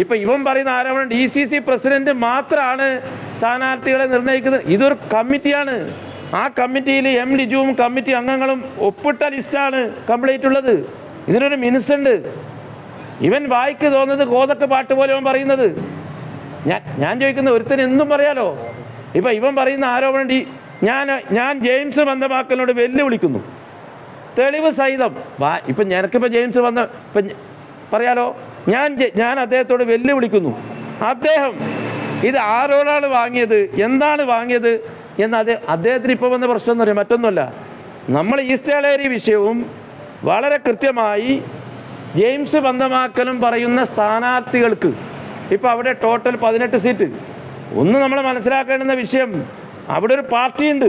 ഇപ്പൊ ഇവൻ പറയുന്ന ആരോപണം ഡി സി സി പ്രസിഡന്റ് മാത്രമാണ് സ്ഥാനാർത്ഥികളെ നിർണയിക്കുന്നത് ഇതൊരു കമ്മിറ്റിയാണ്. ആ കമ്മിറ്റിയിൽ എം ലിജുവും കമ്മിറ്റി അംഗങ്ങളും ഒപ്പിട്ട ലിസ്റ്റാണ് കംപ്ലീറ്റ് ഉള്ളത്. ഇതിനൊരു മിനുസുണ്ട്. ഇവൻ വായിക്ക് തോന്നുന്നത് കോതക്ക് പാട്ട് പോലെ പറയുന്നത്. ഞാൻ ഞാൻ ചോദിക്കുന്ന ഒരുത്തന് എന്തും പറയാലോ? ഇപ്പൊ ഇവൻ പറയുന്ന ആരോപണം ഡി ഞാൻ ഞാൻ ജെയിംസ് ബന്ധമാക്കലിനോട് വെല്ലുവിളിക്കുന്നു. തെളിവ് സഹിതം. വാ ഇപ്പം ജെയിംസ് വന്ന ഇപ്പം പറയാലോ? ഞാൻ ഞാൻ അദ്ദേഹത്തോട് വെല്ലുവിളിക്കുന്നു. അദ്ദേഹം ഇത് ആരോടാണ് വാങ്ങിയത്? എന്താണ് വാങ്ങിയത്? എന്ന് അദ്ദേഹം അദ്ദേഹത്തിന് ഇപ്പോൾ വന്ന പ്രശ്നം എന്ന് പറയാം മറ്റൊന്നുമല്ല നമ്മൾ ഈസ്റ്റേളേരി വിഷയവും വളരെ കൃത്യമായി ജെയിംസ് ബന്ധമാക്കലും പറയുന്ന സ്ഥാനാർത്ഥികൾക്ക് ഇപ്പോൾ അവിടെ ടോട്ടൽ പതിനെട്ട് സീറ്റ് ഒന്ന് നമ്മൾ മനസ്സിലാക്കേണ്ടുന്ന വിഷയം അവിടെ ഒരു പാർട്ടിയുണ്ട്.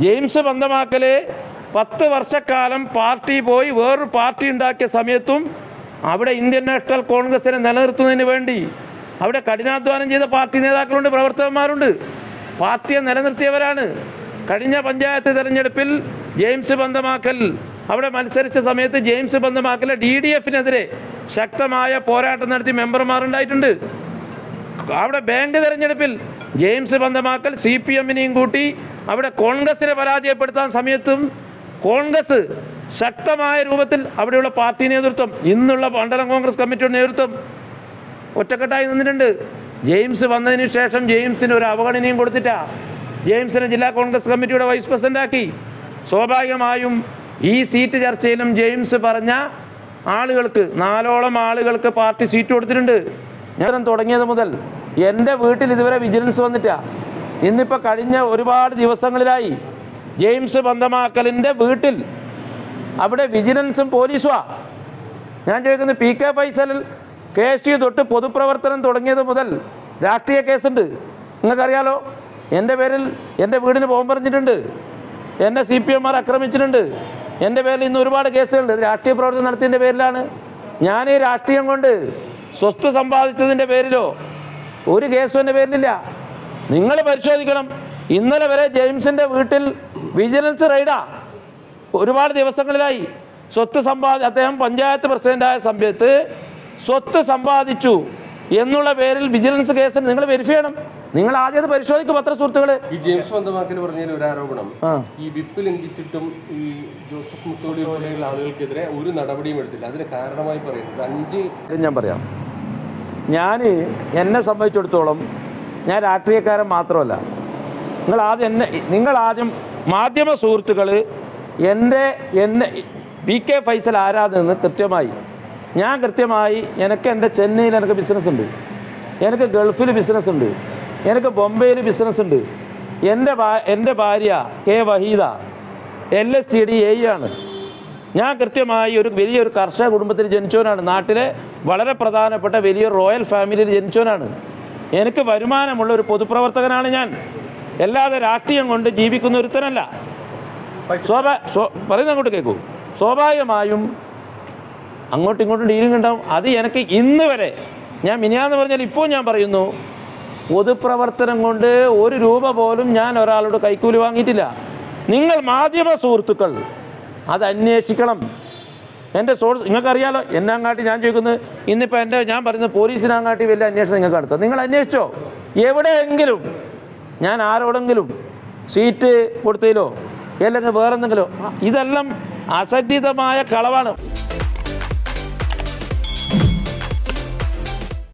ജെയിംസ് ബന്ധമാക്കലേ പത്ത് വർഷക്കാലം പാർട്ടി പോയി വേറൊരു പാർട്ടി ഉണ്ടാക്കിയ സമയത്തും അവിടെ ഇന്ത്യൻ നാഷണൽ കോൺഗ്രസിനെ നിലനിർത്തുന്നതിന് വേണ്ടി അവിടെ കഠിനാധ്വാനം ചെയ്ത പാർട്ടി നേതാക്കളുണ്ട് പ്രവർത്തകന്മാരുണ്ട്. പാർട്ടിയെ നിലനിർത്തിയവരാണ്. കഴിഞ്ഞ പഞ്ചായത്ത് തെരഞ്ഞെടുപ്പിൽ ജെയിംസ് ബന്ധമാക്കൽ അവിടെ മത്സരിച്ച സമയത്ത് ജെയിംസ് ബന്ധമാക്കലെ ഡി ഡി എഫിനെതിരെ ശക്തമായ പോരാട്ടം നടത്തി മെമ്പർമാരുണ്ടായിട്ടുണ്ട്. അവിടെ ബാങ്ക് തെരഞ്ഞെടുപ്പിൽ ജെയിംസ് ബന്ധമാക്കൽ സി പി എമ്മിനെയും കൂട്ടി അവിടെ കോൺഗ്രസിനെ പരാജയപ്പെടുത്താൻ സമയത്തും കോൺഗ്രസ് ശക്തമായ രൂപത്തിൽ അവിടെയുള്ള പാർട്ടി നേതൃത്വം ഇന്നുള്ള മണ്ഡലം കോൺഗ്രസ് കമ്മിറ്റിയുടെ നേതൃത്വം ഒറ്റക്കെട്ടായി നിന്നിട്ടുണ്ട്. ജെയിംസ് വന്നതിന് ശേഷം ജെയിംസിന് ഒരു അവഗണനയും കൊടുത്തിട്ടാ ജെയിംസിനെ ജില്ലാ കോൺഗ്രസ് കമ്മിറ്റിയുടെ വൈസ് പ്രസിഡന്റ് ആക്കി സ്വാഭാവികമായും ഈ സീറ്റ് ചർച്ചയിലും ജെയിംസ് പറഞ്ഞ ആളുകൾക്ക് നാലോളം ആളുകൾക്ക് പാർട്ടി സീറ്റ് കൊടുത്തിട്ടുണ്ട്. ഞാൻ തുടങ്ങിയത് മുതൽ എന്റെ വീട്ടിൽ ഇതുവരെ വിജിലൻസ് വന്നിട്ടാ. ഇന്നിപ്പോൾ കഴിഞ്ഞ ഒരുപാട് ദിവസങ്ങളിലായി ജെയിംസ് ബന്ധമാക്കലിന്റെ വീട്ടിൽ അവിടെ വിജിലൻസും പോലീസുമാ ഞാൻ ചോദിക്കുന്നത് പി കെ ഫൈസലിൽ കെ എസ് ടി തൊട്ട് പൊതുപ്രവർത്തനം തുടങ്ങിയത് മുതൽ രാഷ്ട്രീയ കേസുണ്ട്. നിങ്ങൾക്കറിയാലോ? എന്റെ പേരിൽ എന്റെ വീടിന് ബോംബ് പറഞ്ഞിട്ടുണ്ട് എന്നെ സി പി എംമാർ ആക്രമിച്ചിട്ടുണ്ട്. എന്റെ പേരിൽ ഇന്ന് ഒരുപാട് കേസുകളുണ്ട്. രാഷ്ട്രീയ പ്രവർത്തനം നടത്തിയതിന്റെ പേരിലാണ്. ഞാൻ ഈ രാഷ്ട്രീയം കൊണ്ട് സ്വത്ത് സമ്പാദിച്ചതിന്റെ പേരിലോ ഒരു കേസും എന്റെ പേരിലില്ല. നിങ്ങൾ പരിശോധിക്കണം. ഇന്നലെ വരെ ജെയിംസിന്റെ വീട്ടിൽ വിജിലൻസ് റെയ്ഡാ. ഒരുപാട് ദിവസങ്ങളിലായി. സ്വത്ത് സമ്പാദി അദ്ദേഹം പഞ്ചായത്ത് പ്രസിഡന്റായ സമയത്ത് സ്വത്ത് സമ്പാദിച്ചു എന്നുള്ള പേരിൽ വിജിലൻസ് കേസ് നിങ്ങൾ വെരിഫൈ ചെയ്യണം. നിങ്ങൾ ആദ്യം അത് പരിശോധിക്കും പത്ര സുഹൃത്തുക്കൾ. ഈ ജെയിംസ് സ്വന്തമാക്കൽ പറഞ്ഞതിൽ ഒരു ആരോപണം. ഈ വിപ്പ് ലംഘിച്ചിട്ടും ഈ ജോസഫ് മുത്തോടി പോലെയുള്ള ആളുകൾക്കെതിരെ ഒരു നടപടിയും എടുത്തില്ല. അതിന് കാരണമായി പറയുന്നത് അഞ്ച് ഞാൻ പറയാം. ഞാൻ എന്നെ സംബന്ധിച്ചിടത്തോളം ഞാൻ രാഷ്ട്രീയക്കാരൻ മാത്രമല്ല. നിങ്ങൾ ആദ്യം എന്നെ നിങ്ങൾ ആദ്യം മാധ്യമ സുഹൃത്തുക്കൾ എന്റെ എന്നെ പി കെ ഫൈസൽ ആരാധന കൃത്യമായി ഞാൻ കൃത്യമായി എനിക്ക് എന്റെ ചെന്നൈയിൽ എനിക്ക് ബിസിനസ് ഉണ്ട്. എനിക്ക് ഗൾഫിൽ ബിസിനസ് ഉണ്ട്. എനിക്ക് ബോംബെയിൽ ബിസിനസ് ഉണ്ട്. എന്റെ എന്റെ ഭാര്യ K Waheeda L S T D A ആണ്. ഞാൻ കൃത്യമായി ഒരു വലിയൊരു കർഷക കുടുംബത്തിൽ ജനിച്ചവനാണ്. നാട്ടിലെ വളരെ പ്രധാനപ്പെട്ട വലിയൊരു റോയൽ ഫാമിലിയിൽ ജനിച്ചവനാണ്. എനിക്ക് വരുമാനമുള്ള ഒരു പൊതുപ്രവർത്തകനാണ് ഞാൻ. അല്ലാതെ രാഷ്ട്രീയം കൊണ്ട് ജീവിക്കുന്ന ഒരുത്തനല്ല. സ്വാഭാ പറയുന്ന അങ്ങോട്ട് കേൾക്കൂ സ്വാഭാവികമായും അങ്ങോട്ടും ഇങ്ങോട്ടും ഡീലിംഗ് ഉണ്ടാവും അത് എനിക്ക് ഇന്ന് വരെ ഞാൻ മിനിയാന്ന് പറഞ്ഞാൽ ഇപ്പോൾ ഞാൻ പറയുന്നു പൊതുപ്രവർത്തനം കൊണ്ട് ഒരു രൂപ പോലും ഞാൻ ഒരാളോട് കൈക്കൂലി വാങ്ങിയിട്ടില്ല. നിങ്ങൾ മാധ്യമ സുഹൃത്തുക്കൾ അത് അന്വേഷിക്കണം. എന്റെ സോഴ്സ് നിങ്ങൾക്കറിയാലോ എന്നാങ്ങാട്ടി ഞാൻ ചോദിക്കുന്നത് ഇന്നിപ്പോൾ എന്റെ ഞാൻ പറയുന്നത് പോലീസിനാങ്ങാട്ടി വലിയ അന്വേഷണം നിങ്ങൾക്ക് നടത്താം. നിങ്ങൾ അന്വേഷിച്ചോ? എവിടെയെങ്കിലും ഞാൻ ആരോടെങ്കിലും സീറ്റ് കൊടുത്തതിലോ? അല്ലെങ്കിൽ വേറെന്തെങ്കിലും. ഇതെല്ലാം അസറ്റിതമായ കളവാണ്.